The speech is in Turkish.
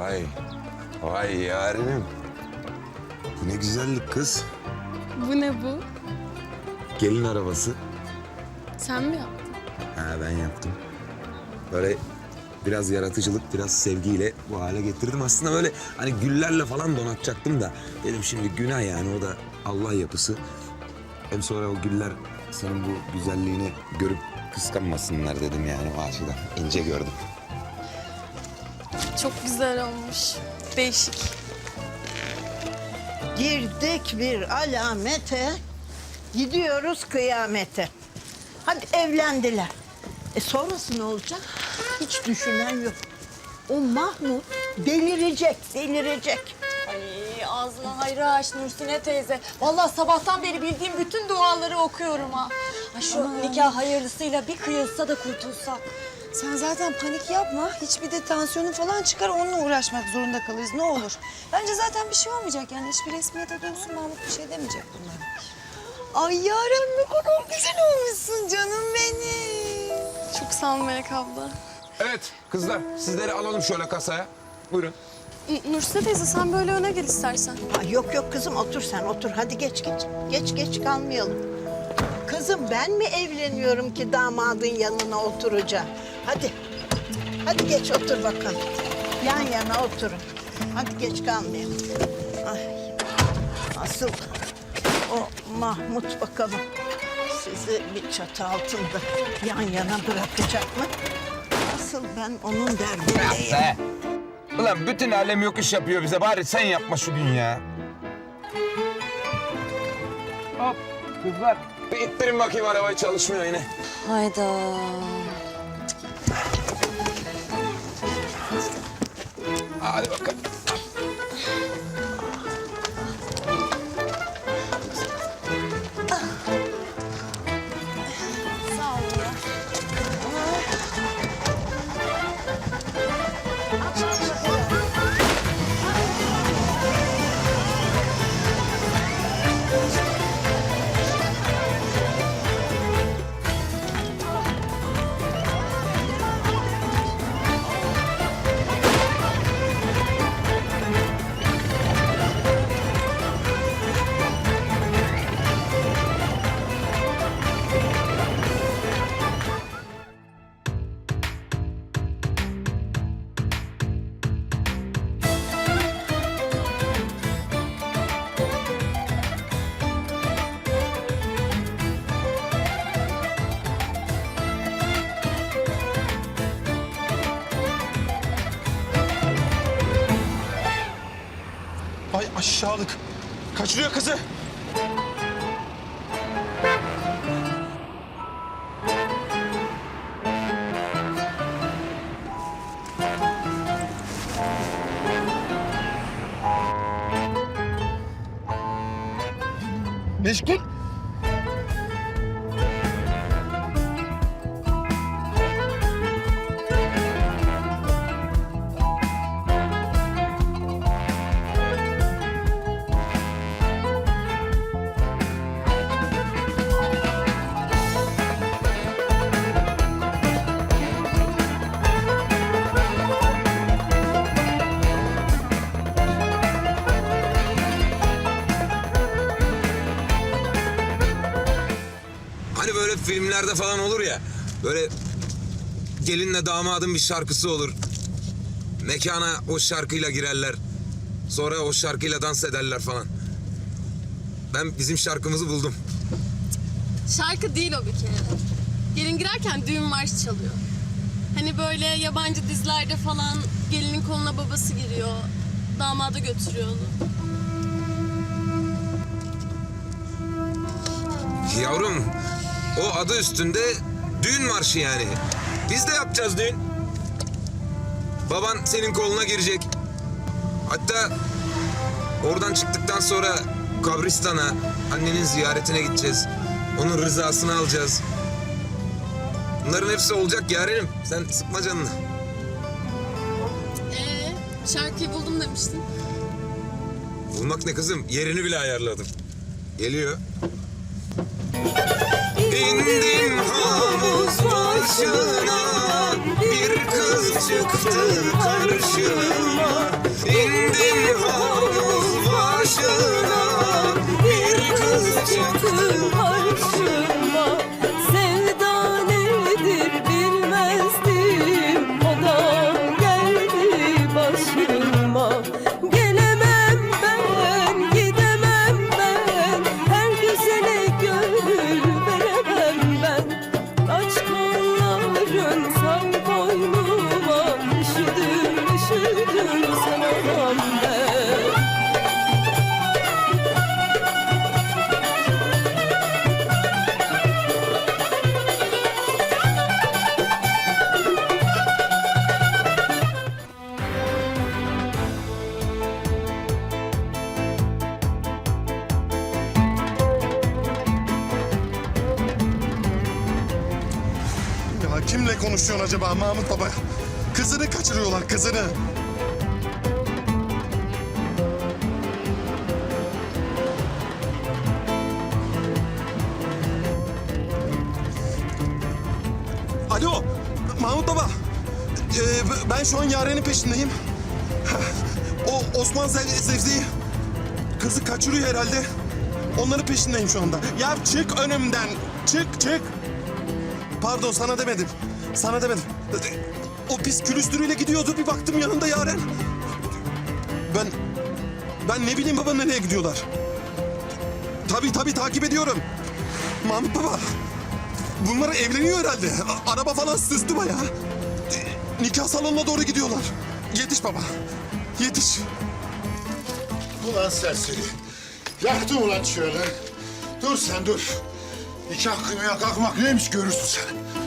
Vay. Vay yarenim. Bu ne güzellik kız. Bu ne bu? Gelin arabası. Sen mi yaptın? Ha ben yaptım. Böyle biraz yaratıcılık, biraz sevgiyle bu hale getirdim. Aslında böyle hani güllerle falan donatacaktım da. Dedim şimdi günah yani o da Allah yapısı. Hem sonra o güller senin bu güzelliğini görüp kıskanmasınlar dedim yani o açıdan. İnce gördüm. Çok güzel olmuş. Değişik. Girdik bir alamete, gidiyoruz kıyamete. Hadi evlendiler. E sonrası ne olacak? Hiç düşünen yok. O Mahmut delirecek, delirecek. Ay ağzına hayır aç Nursine teyze. Vallahi sabahtan beri bildiğim bütün duaları okuyorum ha. Ay şu nikah hayırlısıyla bir kıyılsa da kurtulsak. Sen zaten panik yapma. Hiçbir de tansiyonun falan çıkar onunla uğraşmak zorunda kalırız ne olur. Bence zaten bir şey olmayacak yani hiçbir resmiyete dönsün Mahmut bir şey demeyecek bunlara. Ay Yaren ne kadar güzel olmuşsun canım benim. Çok sağ ol Melek abla. Evet kızlar sizleri alalım şöyle kasaya. Buyurun. N- Nursine teyze sen böyle öne gel istersen. Ay yok yok kızım otur sen otur. Hadi geç geç. Geç geç kalmayalım. Kızım ben mi evleniyorum ki damadın yanına oturacağım? Hadi. Hadi geç otur bakalım. Yan yana oturun. Hadi geç kalmayalım. Ay. Asıl o Mahmut bakalım. Sizi bir çatı altında yan yana bırakacak mı? Asıl ben onun derdindeyim. Be. Ulan bütün alem yok iş yapıyor bize. Bari sen yapma şu gün ya. Hop kızlar. Bir ittirin bakayım arabayı çalışmıyor yine. Hayda. Hadi bakalım. Ay aşağılık. Kaçırıyor kızı. Meşgul. Filmlerde falan olur ya. Böyle gelinle damadın bir şarkısı olur. Mekana o şarkıyla girerler. Sonra o şarkıyla dans ederler falan. Ben bizim şarkımızı buldum. Şarkı değil o bir kere. Gelin girerken düğün marşı çalıyor. Hani böyle yabancı dizilerde falan gelinin koluna babası giriyor. Damada götürüyor onu. Yavrum o adı üstünde düğün marşı yani. Biz de yapacağız düğün. Baban senin koluna girecek. Hatta oradan çıktıktan sonra kabristana annenin ziyaretine gideceğiz. Onun rızasını alacağız. Bunların hepsi olacak yarenim. Sen sıkma canını. Ee, şarkıyı buldum demiştin. Bulmak ne kızım? Yerini bile ayarladım. Geliyor. İndim havuz başına Bir kız çıktı karşıma. İndim havuz başına Bir kız çıktı karşıma konuşuyorsun acaba Mahmut Baba? Kızını kaçırıyorlar, kızını. Alo, Mahmut Baba. Ee, ben şu an Yaren'in peşindeyim. O Osman Zev kızı kaçırıyor herhalde. Onların peşindeyim şu anda. Ya çık önümden. Çık, çık. Pardon sana demedim. Sana demedim. O pis külüstürüyle gidiyordu. Bir baktım yanında Yaren. Ben... Ben ne bileyim baba nereye gidiyorlar. Tabii tabii takip ediyorum. Mahmut baba. Bunlar evleniyor herhalde. Araba falan süslü bayağı. E, Nikah salonuna doğru gidiyorlar. Yetiş baba. Yetiş. Ulan serseri. Yaktın ulan şöyle. Dur sen dur. Nikah kıymaya kalkmak neymiş görürsün sen.